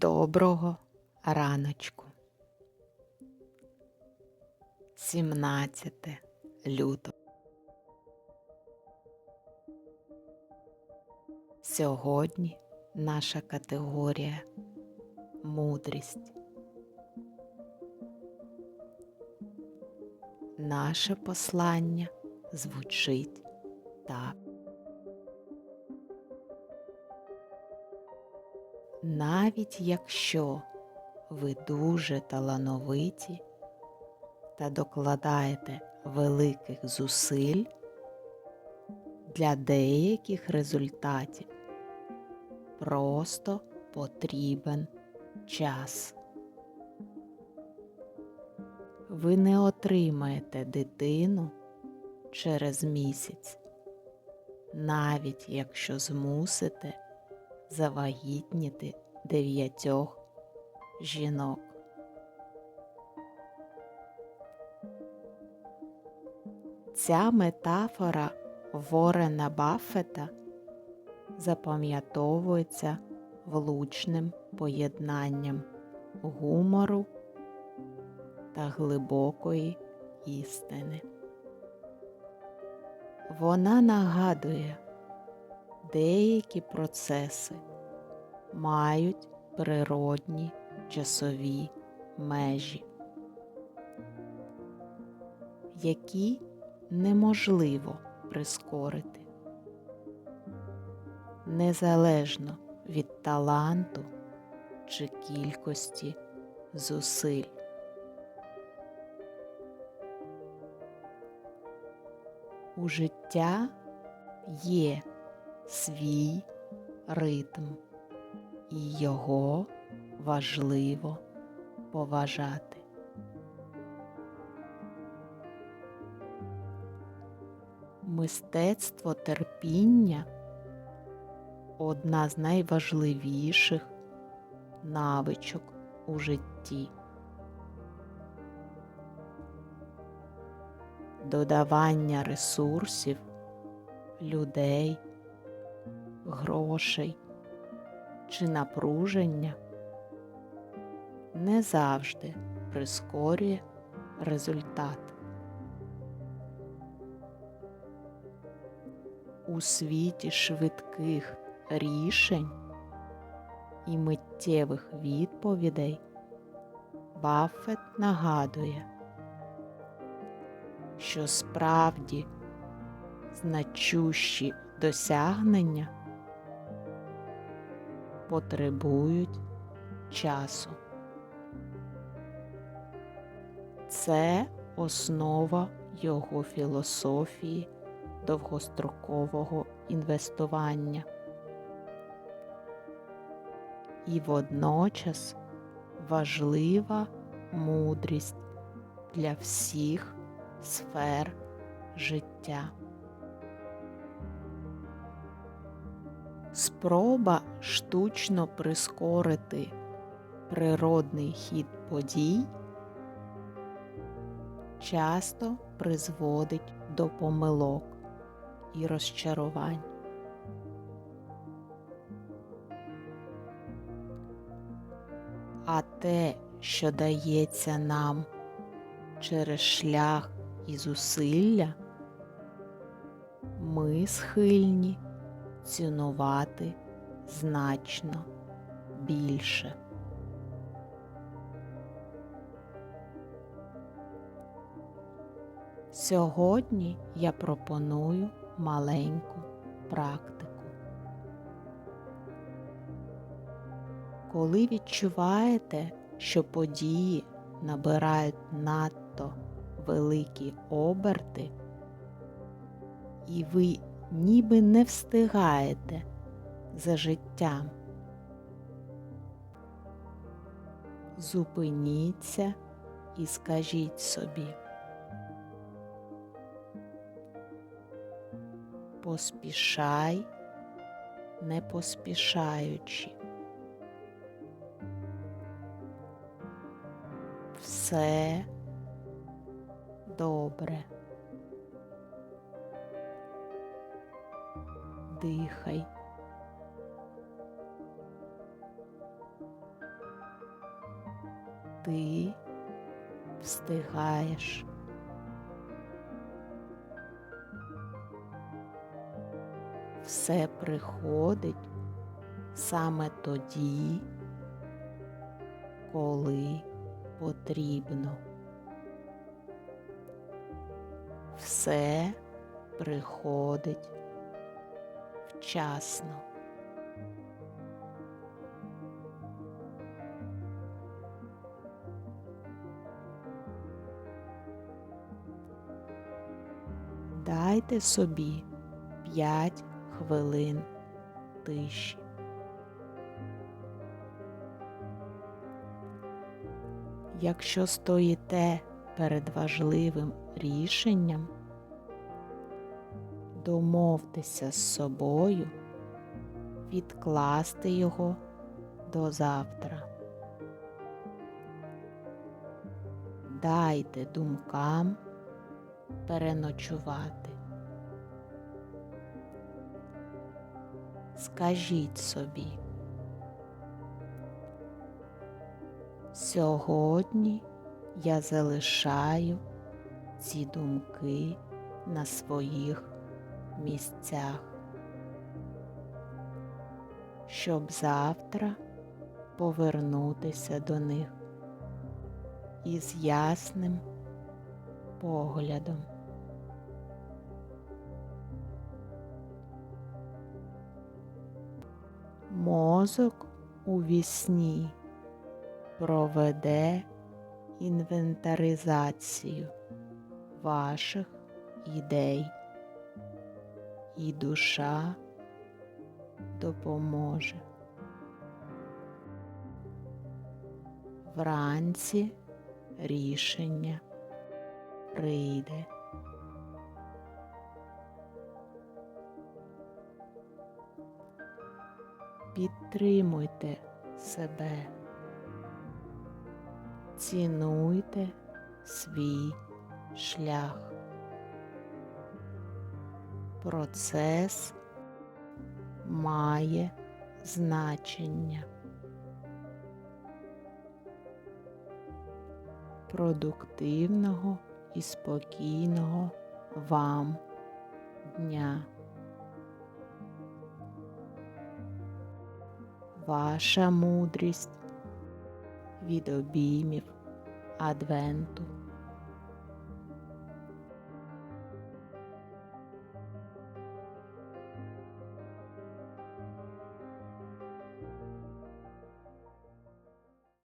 Доброго раночку. 17 лютого. Сьогодні наша категорія мудрість. Наше послання звучить так. Навіть якщо ви дуже талановиті та докладаєте великих зусиль, для деяких результатів просто потрібен час. Ви не отримаєте дитину через місяць, навіть якщо змусите завагітніти дев'ятьох жінок. Ця метафора Ворена Баффета запам'ятовується влучним поєднанням гумору та глибокої істини. Вона нагадує, деякі процеси мають природні часові межі, які неможливо прискорити, незалежно від таланту чи кількості зусиль. У життя є свій ритм, і його важливо поважати. Мистецтво терпіння одна з найважливіших навичок у житті. Додавання ресурсів, людей, грошей чи напруження не завжди прискорює результат. У світі швидких рішень і миттєвих відповідей Баффет нагадує, що справді значущі досягнення потребують часу. Це основа його філософії довгострокового інвестування. І водночас важлива мудрість для всіх сфер життя. Спроба штучно прискорити природний хід подій часто призводить до помилок і розчарувань. А те, що дається нам через шлях і зусилля, ми схильні цінувати значно більше. Сьогодні я пропоную маленьку практику. Коли відчуваєте, що події набирають надто великі оберти, і ви ніби не встигаєте за життям, зупиніться і скажіть собі. Поспішай, не поспішаючи. Все добре. Дихай. Ти встигаєш. Все приходить саме тоді, коли потрібно. Все приходить вчасно. Дайте собі 5 хвилин тиші. Якщо стоїте перед важливим рішенням, домовтеся з собою відкласти його до завтра. Дайте думкам переночувати. Скажіть собі, сьогодні я залишаю ці думки на своїх місцях, щоб завтра повернутися до них із ясним поглядом. Мозок у вісні проведе інвентаризацію ваших ідей, і душа допоможе. Вранці рішення прийде. Підтримуйте себе, цінуйте свій шлях. Процес має значення. Продуктивного і спокійного вам дня. Ваша мудрість від обіймів Адвенту.